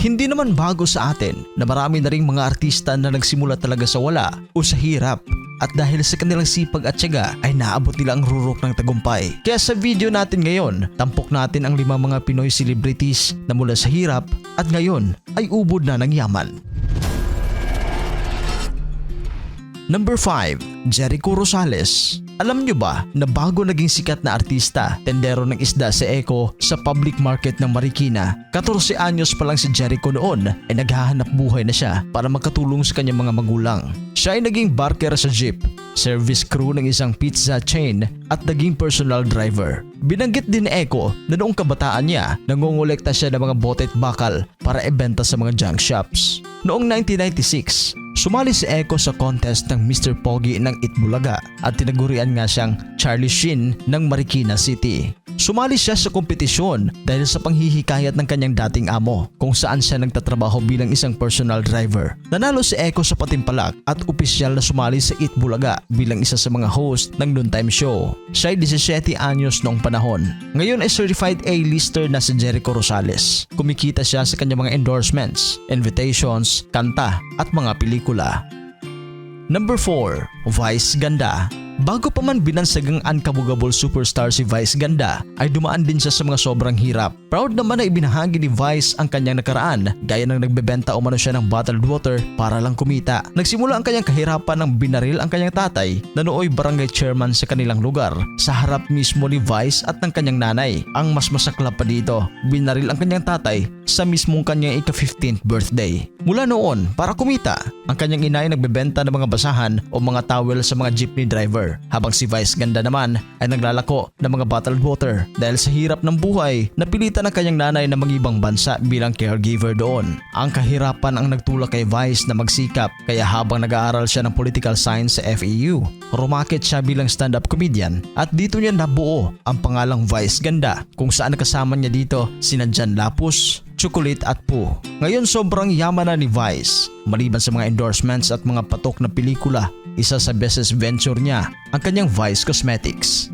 Hindi naman bago sa atin na marami na ring mga artista na nagsimula talaga sa wala o sa hirap at dahil sa kanilang sipag at tiyaga ay naabot nila ang rurok ng tagumpay. Kaya sa video natin ngayon, tampok natin ang lima mga Pinoy celebrities na mula sa hirap at ngayon ay ubod na ng yaman. Number 5, Jericho Rosales. Alam nyo ba na bago naging sikat na artista, tendero ng isda si Eko sa public market ng Marikina, 14 anyos pa lang si Jericho noon ay naghahanap buhay na siya para makatulong sa kanyang mga magulang. Siya ay naging barker sa jeep, service crew ng isang pizza chain at naging personal driver. Binanggit din ni Eko na noong kabataan niya, nangongolekta siya ng mga bote at bakal para ibenta sa mga junk shops. Noong 1996, Sumali si Eko sa contest ng Mr. Pogi ng Itbulaga at tinagurian nga siyang Charlie Sheen ng Marikina City. Sumali siya sa kompetisyon dahil sa panghihikayat ng kanyang dating amo kung saan siya nagtatrabaho bilang isang personal driver. Nanalo si Eko sa patimpalak at opisyal na sumali sa Itbulaga bilang isa sa mga host ng noontime show. Siya ay 17 anyos noong panahon. Ngayon ay certified A-lister na si Jericho Rosales. Kumikita siya sa kanyang mga endorsements, invitations, kanta at mga pelikula. Number 4, Vice Ganda. Bago pa man binansagang unkabugable superstar si Vice Ganda, ay dumaan din siya sa mga sobrang hirap. Proud naman na ibinahagi ni Vice ang kanyang nakaraan, gaya ng nagbebenta umano siya ng bottled water para lang kumita. Nagsimula ang kanyang kahirapan ng binaril ang kanyang tatay na nooy barangay chairman sa kanilang lugar, sa harap mismo ni Vice at ng kanyang nanay. Ang mas masakla pa dito, binaril ang kanyang tatay sa mismong kanyang ika-15th birthday. Mula noon, para kumita, ang kanyang ina ay nagbebenta ng mga basahan o mga towel sa mga jeepney driver habang si Vice Ganda naman ay naglalako ng mga bottled water dahil sa hirap ng buhay napilitan ang kanyang nanay na magibang bansa bilang caregiver doon. Ang kahirapan ang nagtulak kay Vice na magsikap kaya habang nag-aaral siya ng political science sa FEU, rumakit siya bilang stand-up comedian at dito niya nabuo ang pangalang Vice Ganda kung saan kasama niya dito sina Jan Lapus, Chocolate at Pooh. Ngayon sobrang yaman na ni Vice. Maliban sa mga endorsements at mga patok na pelikula, isa sa business venture niya ang kanyang Vice Cosmetics.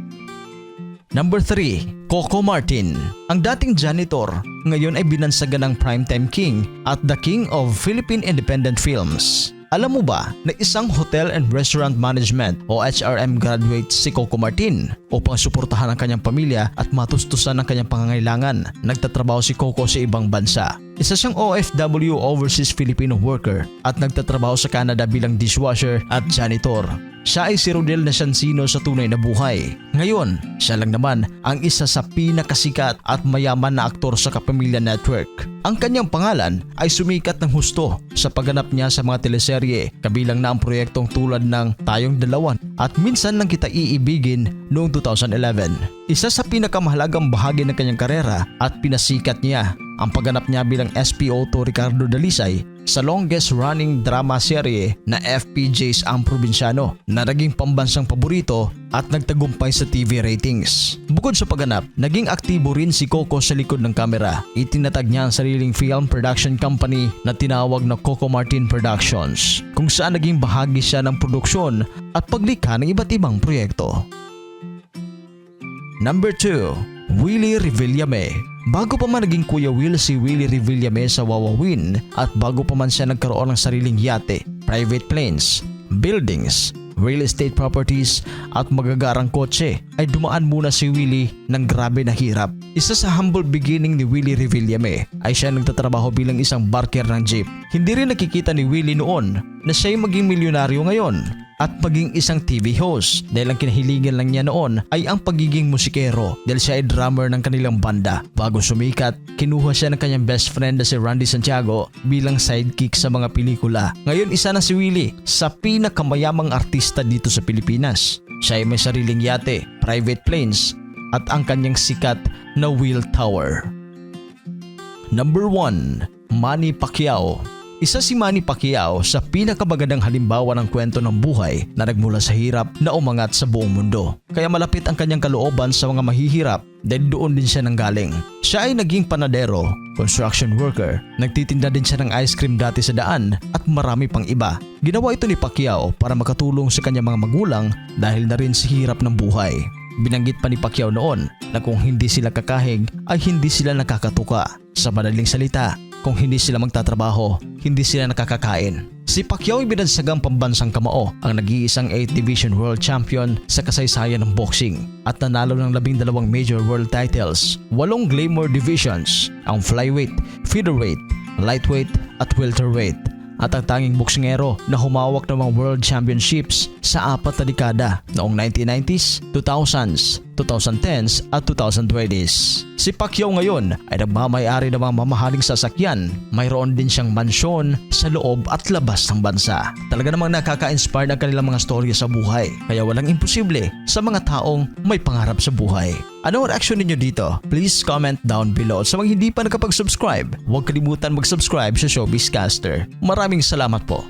Number 3, Coco Martin. Ang dating janitor, ngayon ay binansagan ng primetime king at the king of Philippine independent films. Alam mo ba na isang hotel and restaurant management o HRM graduate si Coco Martin upang suportahan ang kanyang pamilya at matustusan ang kanyang pangangailangan. Nagtatrabaho si Coco sa ibang bansa. Isa siyang OFW overseas Filipino worker at nagtatrabaho sa Canada bilang dishwasher at janitor. Siya ay si Rodel na Shansino sa tunay na buhay. Ngayon, siya lang naman ang isa sa pinakasikat at mayaman na aktor sa Kapamilya Network. Ang kanyang pangalan ay sumikat ng husto sa pagganap niya sa mga teleserye kabilang na ang proyektong tulad ng Tayong Dalawan at Minsan Lang Kita Iibigin noong 2011. Isa sa pinakamahalagang bahagi ng kanyang karera at pinasikat niya ang pagganap niya bilang SPO2 Ricardo Dalisay sa longest running drama serye na FPJ's Ang Probinsyano na naging pambansang paborito at nagtagumpay sa TV ratings. Bukod sa pagganap, naging aktibo rin si Coco sa likod ng kamera. Itinatag niya ang sariling film production company na tinawag na Coco Martin Productions kung saan naging bahagi siya ng produksyon at paglikha ng iba't ibang proyekto. Number 2, Willie Revillame. Bago pa man naging Kuya Will si Willie Revillame sa Wawawin at bago pa man siya nagkaroon ng sariling yate, private planes, buildings, real estate properties at magagarang kotse ay dumaan muna si Willie ng grabe na hirap. Isa sa humble beginning ni Willie Revillame ay siya nagtatrabaho bilang isang barker ng jeep. Hindi rin nakikita ni Willie noon na siya'y maging milyonaryo ngayon at maging isang TV host dahil ang kinahiligan lang niya noon ay ang pagiging musikero dahil siya ay drummer ng kanilang banda. Bago sumikat, kinuha siya ng kanyang best friend na si Randy Santiago bilang sidekick sa mga pelikula. Ngayon isa na si Willie sa pinakamayamang artista dito sa Pilipinas. Siya ay may sariling yate, private planes at ang kanyang sikat na wheel tower. Number 1, Manny Pacquiao isa si Manny Pacquiao sa pinakamagandang halimbawa ng kwento ng buhay na nagmula sa hirap na umangat sa buong mundo. Kaya malapit ang kanyang kalooban sa mga mahihirap dahil doon din siya nanggaling. Siya ay naging panadero, construction worker, nagtitinda din siya ng ice cream dati sa daan at marami pang iba. Ginawa ito ni Pacquiao para makatulong sa kanyang mga magulang dahil na rin sa hirap ng buhay. Binanggit pa ni Pacquiao noon na kung hindi sila kakahig ay hindi sila nakakatuka. Sa madaling salita, kung hindi sila magtatrabaho, hindi sila nakakakain. Si Pacquiao ay binansagang pambansang kamao ang nag-iisang 8 Division World Champion sa kasaysayan ng boxing at nanalo ng labing dalawang major world titles, walong Glamour Divisions, ang flyweight, featherweight, lightweight at welterweight at ang tanging boksingero na humawak ng mga world championships sa apat na dekada noong 1990s, 2000s, 2010s at 2020s. Si Pacquiao ngayon ay nagmamayari ng mga mamahaling sasakyan. Mayroon din siyang mansyon sa loob at labas ng bansa. Talaga namang nakaka-inspire ang kanilang mga storya sa buhay. Kaya walang imposible sa mga taong may pangarap sa buhay. Ano ang reaction ninyo dito? Please comment down below. Sa mga hindi pa nakapag-subscribe, huwag kalimutan mag-subscribe sa Showbiz Caster. Maraming salamat po.